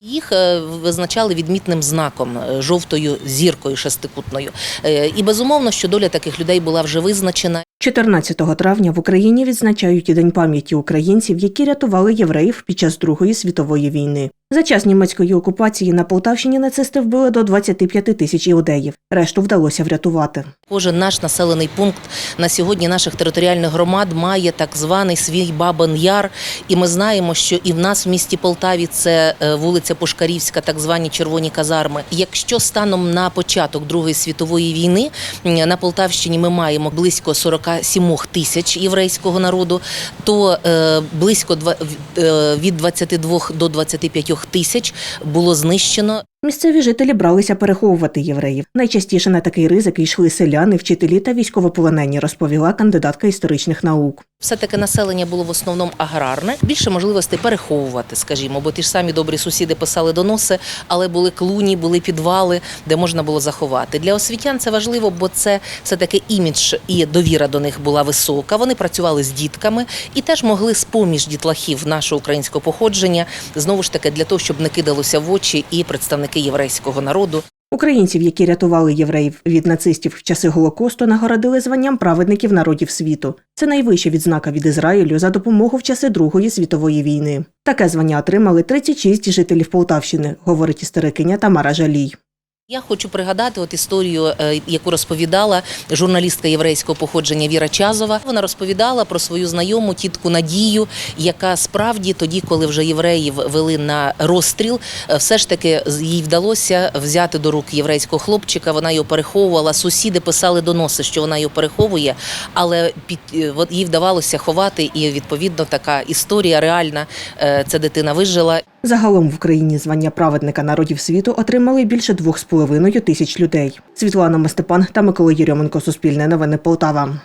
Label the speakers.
Speaker 1: Їх е, визначали відмітним знаком е, жовтою зіркою шестикутною. Е, І безумовно, що доля таких людей була вже визначена.
Speaker 2: 14 травня в Україні відзначають і День пам'яті українців, які рятували євреїв під час Другої світової війни. За час німецької окупації на Полтавщині нацисти вбили до 25 тисяч іудеїв. Решту вдалося врятувати.
Speaker 1: Кожен наш населений пункт на сьогодні наших територіальних громад має так званий свій Бабин Яр. І ми знаємо, що і в нас в місті Полтаві це е, вулиця Пушкарівська, так звані червоні казарми. Якщо станом на початок Другої світової війни на Полтавщині ми маємо близько 47 тисяч єврейського народу, то е, близько е, від 22 до 25 тисяч було знищено
Speaker 2: Місцеві жителі бралися переховувати євреїв. Найчастіше на такий ризик йшли селяни, вчителі та військовополонені, розповіла кандидатка історичних наук.
Speaker 1: Все-таки населення було в основному аграрне. Більше можливостей переховувати, скажімо, бо ті ж самі добрі сусіди писали доноси, але були клуні, були підвали, де можна було заховати. Для освітян це важливо, бо це все таки імідж і довіра до них була висока. Вони працювали з дітками і теж могли з поміж дітлахів нашого українського походження знову ж таки для того, щоб не кидалося в очі і представники єврейського народу.
Speaker 2: Українців, які рятували євреїв від нацистів в часи Голокосту, нагородили званням праведників народів світу. Це найвища відзнака від Ізраїлю за допомогу в часи Другої світової війни. Таке звання отримали 36 жителів Полтавщини, говорить істерикиня Тамара Жалій.
Speaker 1: Я хочу пригадати от історію, е, яку розповідала журналістка єврейського походження Віра Чазова. Вона розповідала про свою знайому тітку Надію, яка справді тоді, коли вже євреїв вели на розстріл, е, все ж таки їй вдалося взяти до рук єврейського хлопчика. Вона його переховувала. Сусіди писали доноси, що вона його переховує, але під е, їй вдавалося ховати. І відповідно така історія реальна. Ця дитина вижила.
Speaker 2: Загалом в Україні звання праведника народів світу отримали більше двох з половиною тисяч людей. Світлана Мастепан та Микола Єрьоменко. Суспільне новини Полтава.